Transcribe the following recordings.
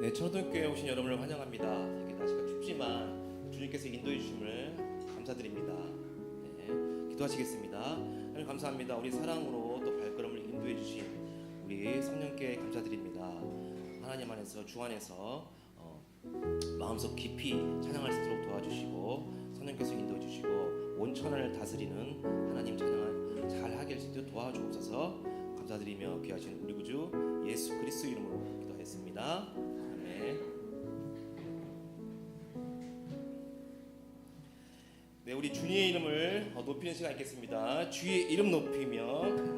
네, 천호교회 오신 여러분을 환영합니다. 이게 날씨가 춥지만 주님께서 인도해 주심을 감사드립니다. 네, 기도하시겠습니다. 하나님 감사합니다. 우리 사랑으로 또 발걸음을 인도해 주신 우리 성령께 감사드립니다. 하나님 안에서 주 안에서 어, 마음속 깊이 찬양할 수 있도록 도와주시고 성령께서 인도해 주시고 온 천하를 다스리는 하나님 찬양을 잘 하게 할 수 있도록 도와주옵소서 감사드리며 귀하신 우리 구주 예수 그리스도 이름으로 기도하였습니다. 아멘. 우리 주님의 이름을 어, 높이는 시간 있겠습니다. 주의 이름 높이며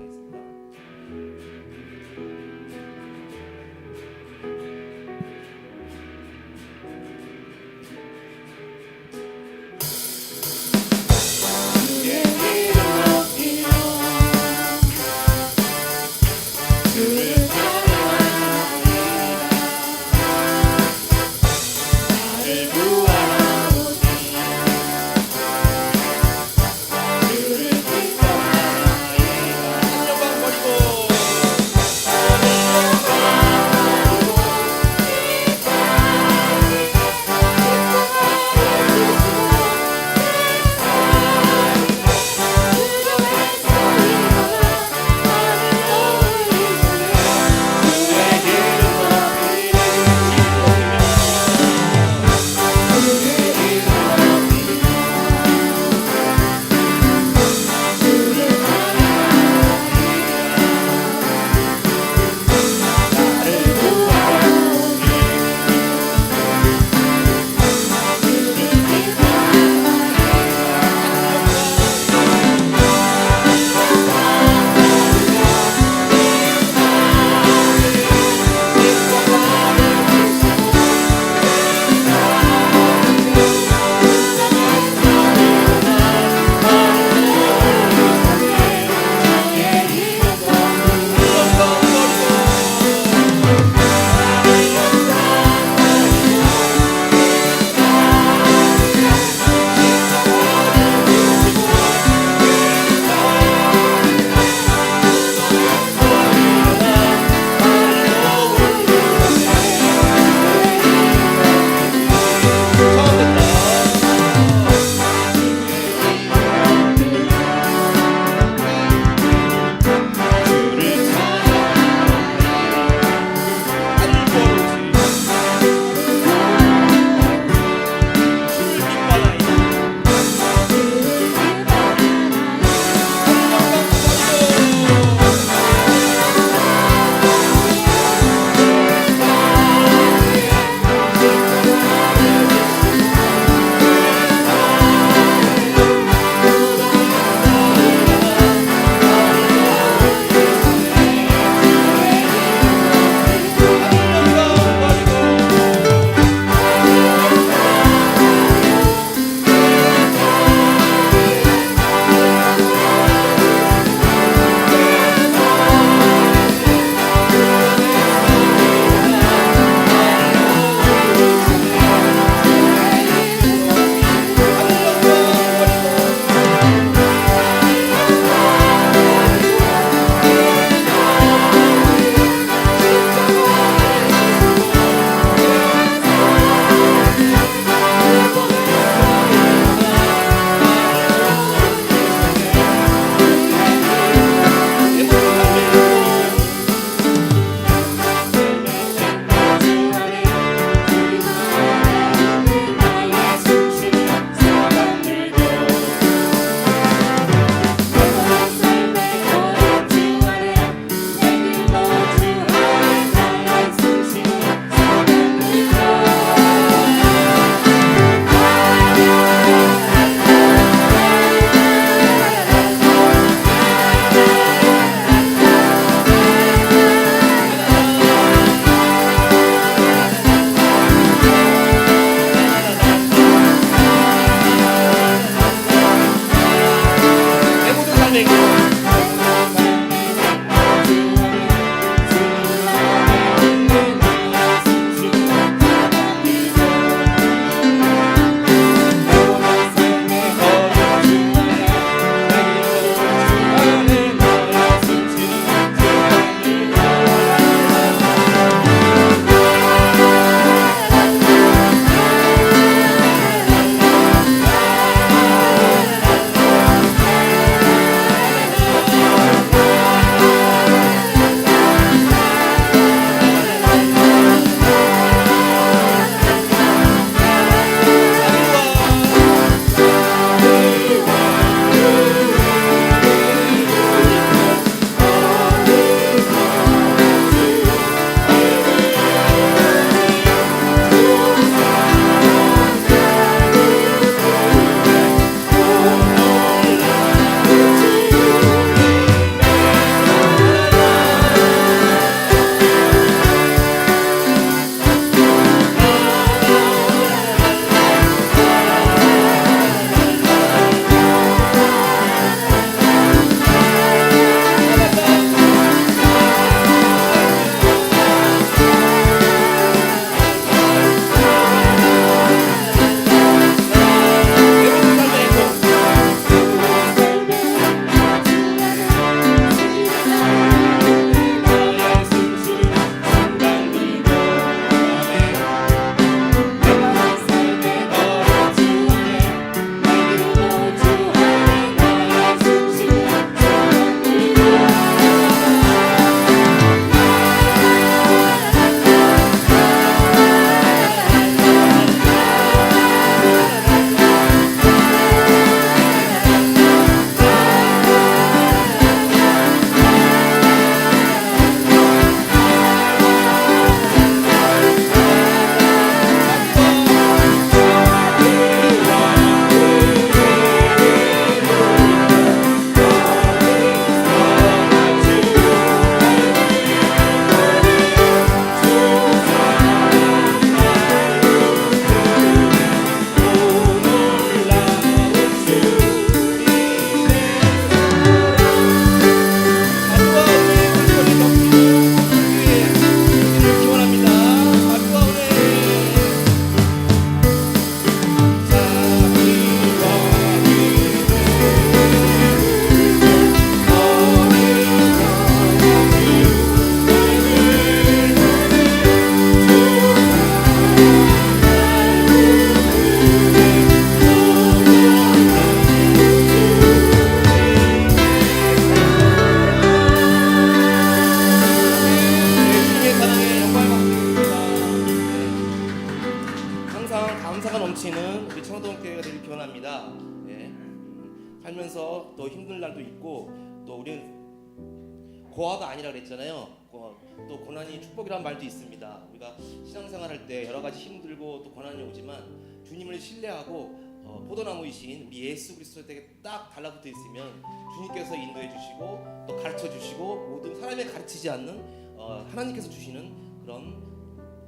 기원합니다. 예. 음, 살면서 또 힘든 날도 있고 또 우리는 고아가 아니라 그랬잖아요. 고- 또 고난이 축복이란 말도 있습니다. 우리가 신앙생활 할 때 여러 가지 힘들고 또 고난이 오지만 주님을 신뢰하고 어, 포도나무이신 우리 예수 그리스도에게 딱 달라붙어 있으면 주님께서 인도해 주시고 또 가르쳐 주시고 모든 사람이 가르치지 않는 어, 하나님께서 주시는 그런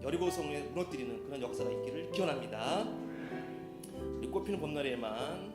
여리고 성에 무너뜨리는 그런 역사가 있기를 기원합니다. 꽃피는 봄날에만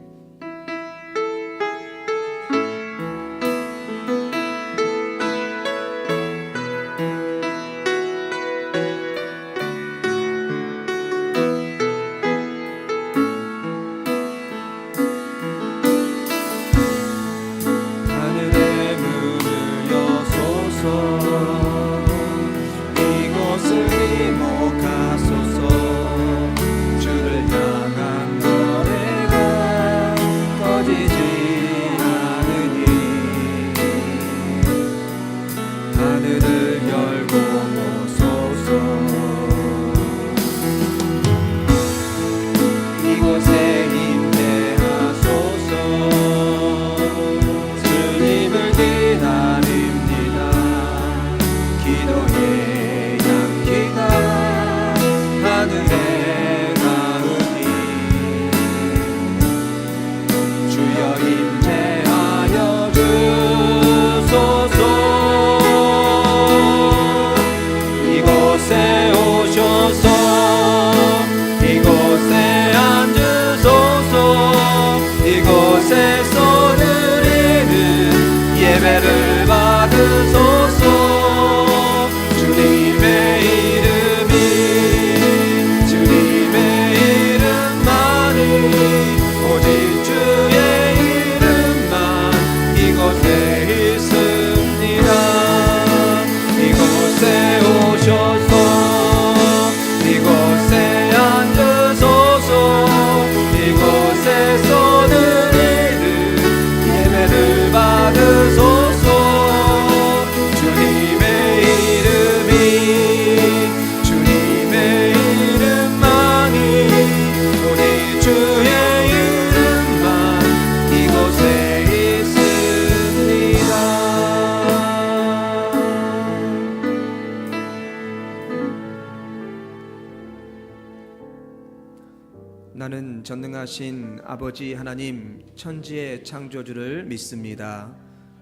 나는 전능하신 아버지 하나님 천지의 창조주를 믿습니다.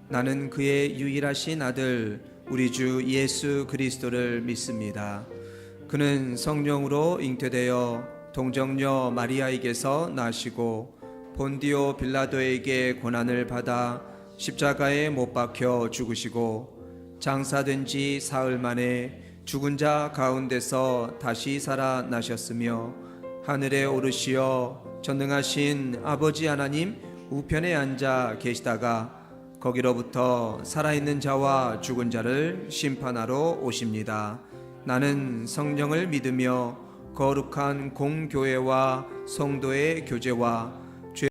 나는 그의 유일하신 아들 우리 주 예수 그리스도를 믿습니다. 그는 성령으로 잉태되어 동정녀 마리아에게서 나시고 본디오 빌라도에게 고난을 받아 십자가에 못 박혀 죽으시고 장사된 지 사흘 만에 죽은 자 가운데서 다시 살아나셨으며 하늘에 오르시어 전능하신 아버지 하나님 우편에 앉아 계시다가 거기로부터 살아있는 자와 죽은 자를 심판하러 오십니다. 나는 성령을 믿으며 거룩한 공교회와 성도의 교제와